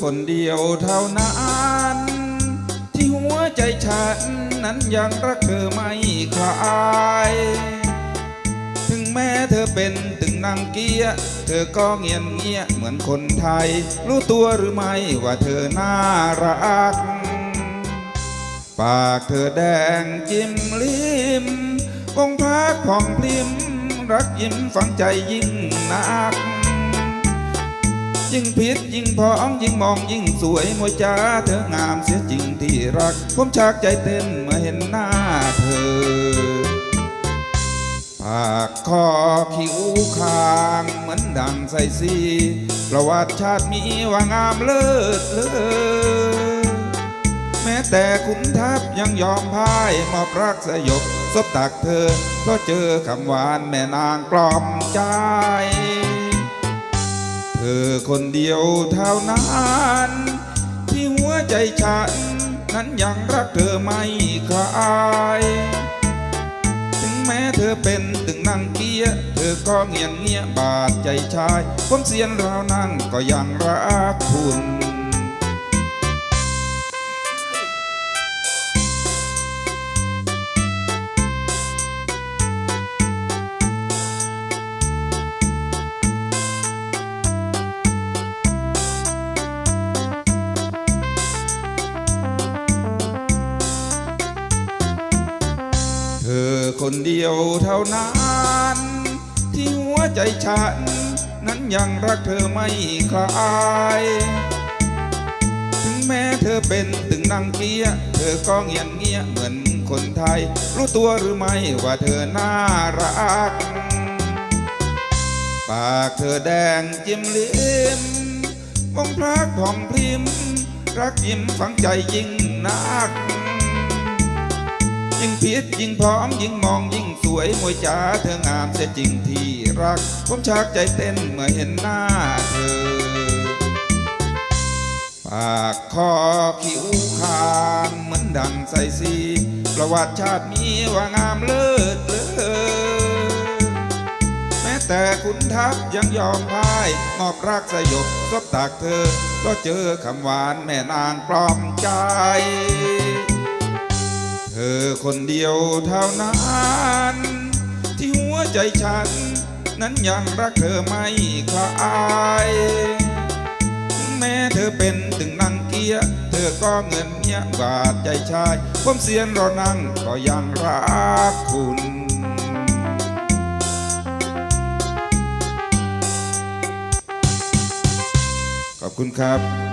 คนเดียวเท่านั้นที่หัวใจฉันนั้นยังรักเธอไม่คลายถึงแม้เธอเป็นตึงนางเกียเธอก็เงียนเงียเหมือนคนไทย รู้ตัวหรือไม่ว่าเธอน่ารัก ปากเธอแดงจิ้มลิ้มคงพักผ่องพริมรักยิ้มฝังใจยิ่งนัก ยิ่งพิษยิ่งพองยิ่งมองยิ่งสวยมวยจ้าเธองามเสียจริงที่รัก ผมชักใจเต้นเมื่อเห็นหน้าเธอปากคอคิ้วคางเหมือนดังใส่สีประวัติชาติมีว่างามเลิศเลอแม้แต่ขุนทัพยังยอมพ่ายมอบรักสยบซบตักเธอก็เจอคำหวานแม่นางกล่อมใจ อคนเดียวเท่านั้นที่หัวใจฉัน นั้นยังรักเธอไม่คลายถึงแม้เธอเป็นตึงนั่งเกียเธอก็เงียนเงียบาดใจชายผมเสียนราวนั่งก็ยังรักคุณ คนเดียวเท่านั้น ที่หัวใจฉัน นั้นยังรักเธอไม่คลายถึงแม้เธอเป็นตึงนางเกียเธอก็เงียนเงียเหมือนคนไทย รู้ตัวหรือไม่ว่าเธอน่ารัก ปากเธอแดงจิ้มลิ้มมองพรักผ่องพริมรักยิ้มฝังใจยิ่งนัก ยิ่งพิษยิ่งพร้อมยิ่งมองยิ่งสวยมวยจ๋าเธองามเสียจริงที่รัก ผมชักใจเต้นเมื่อเห็นหน้าเธอ ปากคอคิ้วคางเหมือนดังใส่สีประวัติชาติมีว่างามเลิศเลอแม้แต่คุณทัพยังยอมพ่ายมอบรักสยบซบตักเธอ ก็เจอคำหวานแม่นางปลอมใจ อคนเดียวเท่านั้นที่หัวใจฉัน นั้นยังรักเธอไม่คลายแม้เธอเป็นตึงนางเกียเธอก็เงินเงียบาดใจชายผมเสียนรอนั่งก็ยังรักคุณขอบคุณครับ